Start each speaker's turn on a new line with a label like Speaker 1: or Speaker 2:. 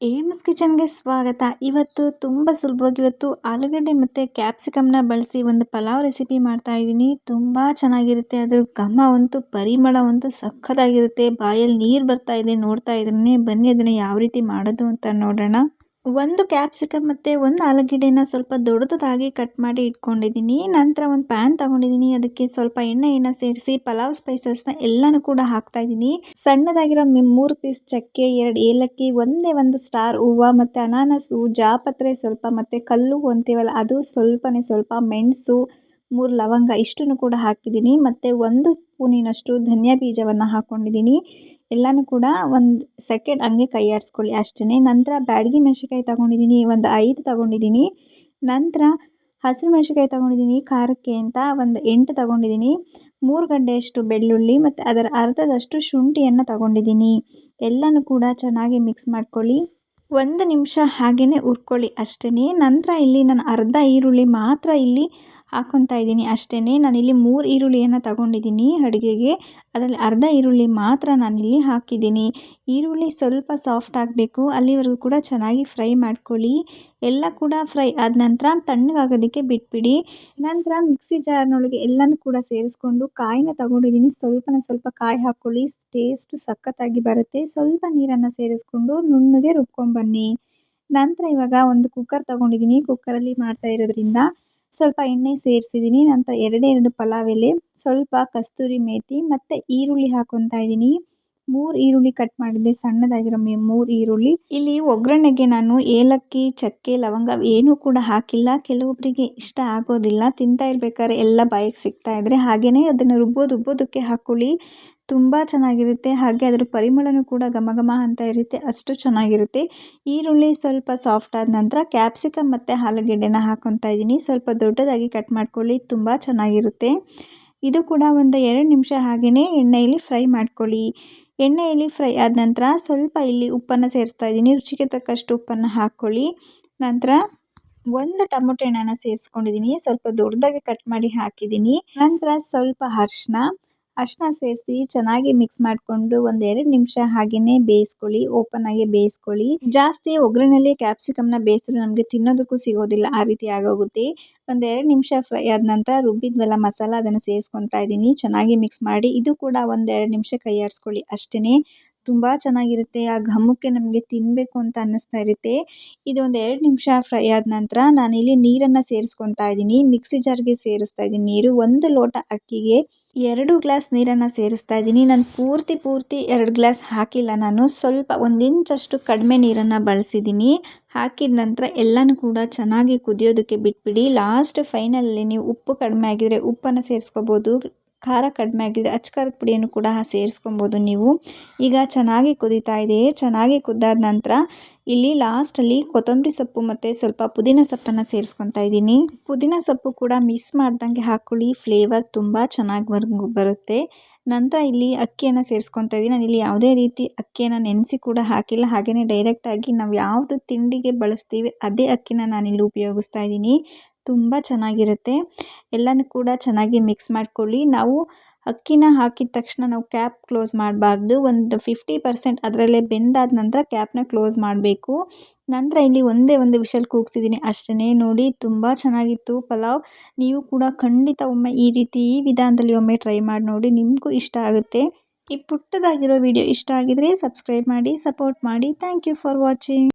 Speaker 1: AIIMS ಕಿಚನ್ಗೆ ಸ್ವಾಗತ. ಇವತ್ತು ತುಂಬ ಸುಲಭವಾಗಿ ಇವತ್ತು ಆಲೂಗಡ್ಡೆ ಮತ್ತು ಕ್ಯಾಪ್ಸಿಕಮ್ನ ಬಳಸಿ ಒಂದು ಪಲಾವ್ ರೆಸಿಪಿ ಮಾಡ್ತಾ ಇದ್ದೀನಿ. ತುಂಬ ಚೆನ್ನಾಗಿರುತ್ತೆ. ಅದ್ರ ಘಮ ಅಂತೂ, ಪರಿಮಳ ಅಂತೂ ಸಖತ್ತಾಗಿರುತ್ತೆ. ಬಾಯಲ್ಲಿ ನೀರು ಬರ್ತಾ ಇದೆ ನೋಡ್ತಾ ಇದ್ರೇ ಬನ್ನಿ ಅದನ್ನು ಯಾವ ರೀತಿ ಮಾಡೋದು ಅಂತ ನೋಡೋಣ. ಒಂದು ಕ್ಯಾಪ್ಸಿಕಮ್ ಮತ್ತು ಒಂದು ಆಲೂಗೆಡ್ಡೆನ ಸ್ವಲ್ಪ ದೊಡ್ಡದಾಗಿ ಕಟ್ ಮಾಡಿ ಇಟ್ಕೊಂಡಿದ್ದೀನಿ. ನಂತರ ಒಂದು ಪ್ಯಾನ್ ತಗೊಂಡಿದ್ದೀನಿ. ಅದಕ್ಕೆ ಸ್ವಲ್ಪ ಎಣ್ಣೆಯನ್ನು ಸೇರಿಸಿ ಪಲಾವ್ ಸ್ಪೈಸಸ್ನ ಎಲ್ಲನೂ ಕೂಡ ಹಾಕ್ತಾ ಇದ್ದೀನಿ. ಸಣ್ಣದಾಗಿರೋ ಮೂರು ಪೀಸ್ ಚಕ್ಕೆ, ಎರಡು ಏಲಕ್ಕಿ, ಒಂದೇ ಒಂದು ಸ್ಟಾರ್ ಹೂವು ಮತ್ತು ಅನಾನಸು ಜಾಪತ್ರೆ ಸ್ವಲ್ಪ ಮತ್ತು ಕಲ್ಲು ಅಂತೀವಲ್ಲ, ಅದು ಸ್ವಲ್ಪನೇ ಸ್ವಲ್ಪ ಮೆಣಸು, ಮೂರು ಲವಂಗ ಇಷ್ಟನ್ನು ಕೂಡ ಹಾಕಿದ್ದೀನಿ. ಮತ್ತು ಒಂದು ಸ್ಪೂನಿನಷ್ಟು ಧನಿಯಾ ಬೀಜವನ್ನು ಹಾಕ್ಕೊಂಡಿದ್ದೀನಿ ಎಲ್ಲನೂ ಕೂಡ ಒಂದು ಸೆಕೆಂಡ್ ಹಂಗೆ ಕೈ ಆಡಿಸ್ಕೊಳ್ಳಿ ಅಷ್ಟೇ ನಂತರ ಬ್ಯಾಡಗಿ ಮೆಣಸಿನ್ಕಾಯಿ ತೊಗೊಂಡಿದ್ದೀನಿ ಒಂದು ಐದು ತೊಗೊಂಡಿದ್ದೀನಿ ನಂತರ ಹಸಿರು ಮೆಣಸಿನ್ಕಾಯಿ ತೊಗೊಂಡಿದ್ದೀನಿ ಖಾರಕ್ಕೆ ಅಂತ ಒಂದು ಎಂಟು ತೊಗೊಂಡಿದ್ದೀನಿ ಮೂರು ಗಡ್ಡೆಯಷ್ಟು ಬೆಳ್ಳುಳ್ಳಿ ಮತ್ತು ಅದರ ಅರ್ಧದಷ್ಟು ಶುಂಠಿಯನ್ನು ತೊಗೊಂಡಿದ್ದೀನಿ ಎಲ್ಲನೂ ಕೂಡ ಚೆನ್ನಾಗಿ ಮಿಕ್ಸ್ ಮಾಡ್ಕೊಳ್ಳಿ. ಒಂದು ನಿಮಿಷ ಹಾಗೆಯೇ ಉರ್ಕೊಳ್ಳಿ ಅಷ್ಟೇ ನಂತರ ಇಲ್ಲಿ ನಾನು ಅರ್ಧ ಈರುಳ್ಳಿ ಮಾತ್ರ ಇಲ್ಲಿ ಹಾಕ್ಕೊತಾ ಇದ್ದೀನಿ. ಅಷ್ಟೇ ನಾನಿಲ್ಲಿ ಮೂರು ಈರುಳ್ಳಿಯನ್ನು ತಗೊಂಡಿದ್ದೀನಿ ಅಡುಗೆಗೆ. ಅದರಲ್ಲಿ ಅರ್ಧ ಈರುಳ್ಳಿ ಮಾತ್ರ ನಾನಿಲ್ಲಿ ಹಾಕಿದ್ದೀನಿ. ಈರುಳ್ಳಿ ಸ್ವಲ್ಪ ಸಾಫ್ಟ್ ಆಗಬೇಕು. ಅಲ್ಲಿವರೆಗೂ ಕೂಡ ಚೆನ್ನಾಗಿ ಫ್ರೈ ಮಾಡ್ಕೊಳ್ಳಿ. ಎಲ್ಲ ಕೂಡ ಫ್ರೈ ಆದ ನಂತರ ತಣ್ಣಗಾಗೋದಕ್ಕೆ ಬಿಟ್ಬಿಡಿ. ನಂತರ ಮಿಕ್ಸಿ ಜಾರ್ನೊಳಗೆ ಎಲ್ಲನೂ ಕೂಡ ಸೇರಿಸ್ಕೊಂಡು ಕಾಯಿನ ತಗೊಂಡಿದ್ದೀನಿ. ಸ್ವಲ್ಪನೇ ಸ್ವಲ್ಪ ಕಾಯಿ ಹಾಕ್ಕೊಳ್ಳಿ. ಟೇಸ್ಟ್ ಸಖತ್ತಾಗಿ ಬರುತ್ತೆ. ಸ್ವಲ್ಪ ನೀರನ್ನು ಸೇರಿಸ್ಕೊಂಡು ನುಣ್ಣಗೆ ರುಬ್ಕೊಂಬನ್ನಿ ನಂತರ ಇವಾಗ ಒಂದು ಕುಕ್ಕರ್ ತೊಗೊಂಡಿದ್ದೀನಿ. ಕುಕ್ಕರಲ್ಲಿ ಮಾಡ್ತಾ ಇರೋದ್ರಿಂದ ಸ್ವಲ್ಪ ಎಣ್ಣೆ ಸೇರಿಸಿದ್ದೀನಿ ನಂತರ ಎರಡೆರಡು ಎರಡು ಪಲಾವ್ ಎಲೆ, ಸ್ವಲ್ಪ ಕಸ್ತೂರಿ ಮೇಥಿ ಮತ್ತು ಈರುಳ್ಳಿ ಹಾಕೊತಾ ಇದ್ದೀನಿ ಮೂರು ಈರುಳ್ಳಿ ಕಟ್ ಮಾಡಿದ್ದೆ ಸಣ್ಣದಾಗಿರೋ ಮೂರು ಈರುಳ್ಳಿ. ಇಲ್ಲಿ ಒಗ್ಗರಣೆಗೆ ನಾನು ಏಲಕ್ಕಿ, ಚಕ್ಕೆ, ಲವಂಗ ಏನೂ ಕೂಡ ಹಾಕಿಲ್ಲ. ಕೆಲವೊಬ್ಬರಿಗೆ ಇಷ್ಟ ಆಗೋದಿಲ್ಲ. ತಿಂತಾ ಇರ್ಬೇಕಾದ್ರೆ ಎಲ್ಲ ಬಾಯಿಗೆ ಸಿಗ್ತಾ ಇದ್ರೆ ಹಾಗೆಯೇ ಅದನ್ನು ರುಬ್ಬೋದು ರುಬ್ಬೋದಕ್ಕೆ ಹಾಕೊಳ್ಳಿ. ತುಂಬ ಚೆನ್ನಾಗಿರುತ್ತೆ. ಹಾಗೆ ಅದರ ಪರಿಮಳನೂ ಕೂಡ ಘಮ ಅಂತ ಇರುತ್ತೆ. ಅಷ್ಟು ಚೆನ್ನಾಗಿರುತ್ತೆ. ಈರುಳ್ಳಿ ಸ್ವಲ್ಪ ಸಾಫ್ಟ್ ಆದ ನಂತರ ಕ್ಯಾಪ್ಸಿಕಮ್ ಮತ್ತು ಆಲೂಗೆಡ್ಡೆನ ಹಾಕೊತಾ ಇದ್ದೀನಿ. ಸ್ವಲ್ಪ ದೊಡ್ಡದಾಗಿ ಕಟ್ ಮಾಡ್ಕೊಳ್ಳಿ. ತುಂಬ ಚೆನ್ನಾಗಿರುತ್ತೆ. ಇದು ಕೂಡ ಒಂದು ಎರಡು ನಿಮಿಷ ಹಾಗೆಯೇ ಎಣ್ಣೆಯಲ್ಲಿ ಫ್ರೈ ಮಾಡ್ಕೊಳ್ಳಿ. ಎಣ್ಣೆಯಲ್ಲಿ ಫ್ರೈ ಆದ ನಂತರ ಸ್ವಲ್ಪ ಇಲ್ಲಿ ಉಪ್ಪನ್ನು ಸೇರಿಸ್ತಾ ಇದ್ದೀನಿ. ರುಚಿಗೆ ತಕ್ಕಷ್ಟು ಉಪ್ಪನ್ನು ಹಾಕ್ಕೊಳ್ಳಿ ನಂತರ ಒಂದು ಟೊಮೊಟೊ ಹಣ್ಣನ್ನು ಸೇರಿಸ್ಕೊಂಡಿದ್ದೀನಿ. ಸ್ವಲ್ಪ ದೊಡ್ಡದಾಗಿ ಕಟ್ ಮಾಡಿ ಹಾಕಿದ್ದೀನಿ. ನಂತರ ಸ್ವಲ್ಪ ಅರ್ಶಿನ ಅರ್ಶಿನ ಸೇರಿಸಿ ಚೆನ್ನಾಗಿ ಮಿಕ್ಸ್ ಮಾಡಿಕೊಂಡು ಒಂದು ಎರಡು ನಿಮಿಷ ಹಾಗೇನೆ ಬೇಯಿಸ್ಕೊಳ್ಳಿ ಓಪನ್ ಆಗಿ ಬೇಯಿಸ್ಕೊಳ್ಳಿ. ಜಾಸ್ತಿ ಒಗ್ಗರಣೆಯಲ್ಲಿ ಕ್ಯಾಪ್ಸಿಕಮ್ನ ಬೇಯಿಸಿದ್ರೆ ನಮಗೆ ತಿನ್ನೋದಕ್ಕೂ ಸಿಗೋದಿಲ್ಲ, ಆ ರೀತಿ ಆಗೋಗುತ್ತೆ. ಒಂದು ಎರಡು ನಿಮಿಷ ಫ್ರೈ ಆದ ನಂತರ ರುಬ್ಬಿದ್ವಲ್ಲ ಮಸಾಲ, ಅದನ್ನು ಸೇರಿಸ್ಕೊತಾ ಇದ್ದೀನಿ. ಚೆನ್ನಾಗಿ ಮಿಕ್ಸ್ ಮಾಡಿ, ಇದು ಕೂಡ ಒಂದು ಎರಡು ನಿಮಿಷ ಕೈ ಆಡಿಸ್ಕೊಳ್ಳಿ ಅಷ್ಟೇ ತುಂಬ ಚೆನ್ನಾಗಿರುತ್ತೆ. ಆ ಘಮಕ್ಕೆ ನಮಗೆ ತಿನ್ನಬೇಕು ಅಂತ ಅನ್ನಿಸ್ತಾ ಇರುತ್ತೆ. ಇದು ಒಂದು ಎರಡು ನಿಮಿಷ ಫ್ರೈ ಆದ ನಂತರ ನಾನಿಲ್ಲಿ ನೀರನ್ನು ಸೇರಿಸ್ಕೊತಾ ಇದ್ದೀನಿ. ಮಿಕ್ಸಿ ಜಾರ್ಗೆ ಸೇರಿಸ್ತಾ ಇದ್ದೀನಿ ನೀರು. ಒಂದು ಲೋಟ ಅಕ್ಕಿಗೆ ಎರಡು ಗ್ಲಾಸ್ ನೀರನ್ನು ಸೇರಿಸ್ತಾ ಇದ್ದೀನಿ. ನಾನು ಪೂರ್ತಿ ಪೂರ್ತಿ ಎರಡು ಗ್ಲಾಸ್ ಹಾಕಿಲ್ಲ ನಾನು. ಸ್ವಲ್ಪ ಒಂದು ಇಂಚಷ್ಟು ಕಡಿಮೆ ನೀರನ್ನು ಬಳಸಿದ್ದೀನಿ. ಹಾಕಿದ ನಂತರ ಎಲ್ಲನೂ ಕೂಡ ಚೆನ್ನಾಗಿ ಕುದಿಯೋದಕ್ಕೆ ಬಿಟ್ಬಿಡಿ. ಲಾಸ್ಟ್ ಫೈನಲಲ್ಲಿ ನೀವು ಉಪ್ಪು ಕಡಿಮೆ ಆಗಿದರೆ ಉಪ್ಪನ್ನು ಸೇರಿಸ್ಕೋಬೋದು. ಖಾರ ಕಡಿಮೆ ಆಗಿದ್ರೆ ಅಚ್ಕಾರದ ಪುಡಿಯನ್ನು ಕೂಡ ಸೇರಿಸ್ಕೊಬೋದು ನೀವು. ಈಗ ಚೆನ್ನಾಗಿ ಕುದೀತಾ ಇದೆ. ಚೆನ್ನಾಗಿ ಕುದ್ದಾದ ನಂತರ ಇಲ್ಲಿ ಲಾಸ್ಟಲ್ಲಿ ಕೊತ್ತಂಬರಿ ಸೊಪ್ಪು ಮತ್ತು ಸ್ವಲ್ಪ ಪುದೀನ ಸೊಪ್ಪನ್ನು ಸೇರಿಸ್ಕೊತಾ ಇದ್ದೀನಿ. ಪುದೀನ ಸೊಪ್ಪು ಕೂಡ ಮಿಸ್ ಮಾಡ್ದಂಗೆ ಹಾಕೊಳ್ಳಿ. ಫ್ಲೇವರ್ ತುಂಬ ಚೆನ್ನಾಗಿ ಬರ್ ಬರುತ್ತೆ. ನಂತರ ಇಲ್ಲಿ ಅಕ್ಕಿಯನ್ನು ಸೇರಿಸ್ಕೊತಾ ಇದ್ದೀನಿ. ನಾನು ಇಲ್ಲಿ ಯಾವುದೇ ರೀತಿ ಅಕ್ಕಿಯನ್ನು ನೆನೆಸಿ ಕೂಡ ಹಾಕಿಲ್ಲ. ಹಾಗೆಯೇ ಡೈರೆಕ್ಟಾಗಿ ನಾವು ಯಾವುದು ತಿಂಡಿಗೆ ಬಳಸ್ತೀವಿ ಅದೇ ಅಕ್ಕಿನ ನಾನಿಲ್ಲಿ ಉಪಯೋಗಿಸ್ತಾ ಇದ್ದೀನಿ. ತುಂಬ ಚೆನ್ನಾಗಿರುತ್ತೆ. ಎಲ್ಲನೂ ಕೂಡ ಚೆನ್ನಾಗಿ ಮಿಕ್ಸ್ ಮಾಡ್ಕೊಳ್ಳಿ. ನಾವು ಅಕ್ಕಿನ ಹಾಕಿದ ತಕ್ಷಣ ನಾವು ಕ್ಯಾಪ್ ಕ್ಲೋಸ್ ಮಾಡಬಾರ್ದು. ಒಂದು ಫಿಫ್ಟಿ ಪರ್ಸೆಂಟ್ ಅದರಲ್ಲೇ ಬೆಂದಾದ ನಂತರ ಕ್ಯಾಪ್ನ ಕ್ಲೋಸ್ ಮಾಡಬೇಕು. ನಂತರ ಇಲ್ಲಿ ಒಂದೇ ಒಂದು ವಿಷಲ್ ಕೂಗ್ಸಿದ್ದೀನಿ. ಅಷ್ಟೇ ನೋಡಿ, ತುಂಬ ಚೆನ್ನಾಗಿತ್ತು ಪಲಾವ್. ನೀವು ಕೂಡ ಖಂಡಿತ ಒಮ್ಮೆ ಈ ರೀತಿ ಈ ವಿಧಾನದಲ್ಲಿ ಒಮ್ಮೆ ಟ್ರೈ ಮಾಡಿ ನೋಡಿ, ನಿಮಗೂ ಇಷ್ಟ ಆಗುತ್ತೆ. ಈ ಪುಟ್ಟದಾಗಿರೋ ವಿಡಿಯೋ ಇಷ್ಟ ಆಗಿದರೆ ಸಬ್ಸ್ಕ್ರೈಬ್ ಮಾಡಿ ಸಪೋರ್ಟ್ ಮಾಡಿ. Thank you for watching